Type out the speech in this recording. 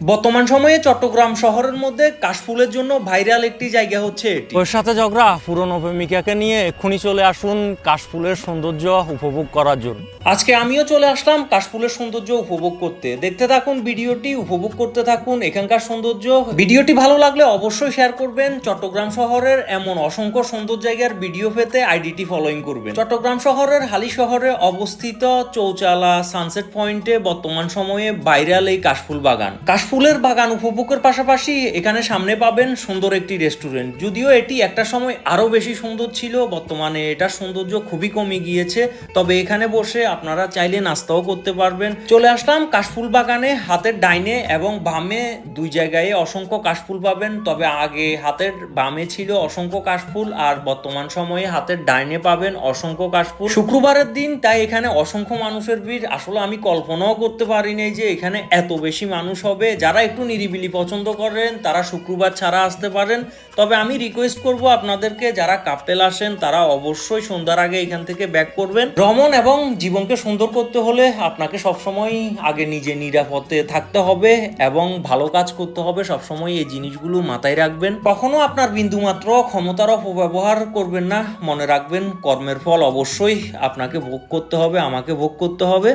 বর্তমান সময়ে চট্টগ্রাম শহরের মধ্যে কাশফুলের জন্য ভাইরাল একটি জায়গা হচ্ছে এটি। ওর সাথে ঝগড়া পুরনো প্রেমিকাকে নিয়ে এক্ষুনি চলে আসুন কাশফুলের সৌন্দর্য উপভোগ করার জন্য। আজকে আমিও চলে আসলাম কাশফুলের সৌন্দর্য উপভোগ করতে। দেখতে থাকুন ভিডিওটি উপভোগ করতে থাকুন এখানকার সৌন্দর্য। ভিডিওটি ভালো লাগলে অবশ্যই শেয়ার করবেন। চট্টগ্রাম শহরের এমন অসংখ্য সুন্দর জায়গার ভিডিও পেতে আইডিটি ফলোইং করবেন। চট্টগ্রাম শহরের হালি শহরে অবস্থিত চৌচালা সানসেট পয়েন্টে বর্তমান সময়ে ভাইরাল এই কাশফুল বাগান। কাশফুলের বাগান উপভোগের পাশাপাশি এখানে সামনে পাবেন সুন্দর একটি রেস্টুরেন্ট। যদিও এটি একটা সময় আরও বেশি সুন্দর ছিল, বর্তমানে এটার সৌন্দর্য খুবই কমে গিয়েছে। তবে এখানে বসে আপনারা চাইলে নাস্তাও করতে পারবেন। চলে আসলাম কাশফুল বাগানে, হাতের ডাইনে এবং বামে দুই জায়গায় অসংখ্য কাশফুল পাবেন। তবে আগে হাতের বামে ছিল অসংখ্য কাশফুল আর বর্তমান সময়ে হাতের ডাইনে পাবেন অসংখ্য কাশফুল। শুক্রবারের দিন তাই এখানে অসংখ্য মানুষের ভিড়। আসলে আমি কল্পনাও করতে পারিনি যে এখানে এত বেশি মানুষ হবে যারা একটু নিরিবিলি পছন্দ করেন, তারা শুক্রবার ছাড়া আসতে পারেন। তবে আমি রিকোয়েস্ট করব আপনাদেরকে, যারা কাপেল আসেন, তারা অবশ্যই সন্ধ্যার আগে এখান থেকে ব্যাক করবেন। ভ্রমণ এবং জীবনকে সুন্দর করতে হলে আপনাকে সবসময় আগে নিজে নিরাপদে থাকতে হবে এবং ভালো কাজ করতে হবে। সবসময় এই জিনিসগুলো মাথায় রাখবেন। কখনো আপনার বিন্দুমাত্র ক্ষমতার অপব্যবহার করবেন না। মনে রাখবেন, কর্মের ফল অবশ্যই আপনাকে ভোগ করতে হবে, আমাকে ভোগ করতে হবে।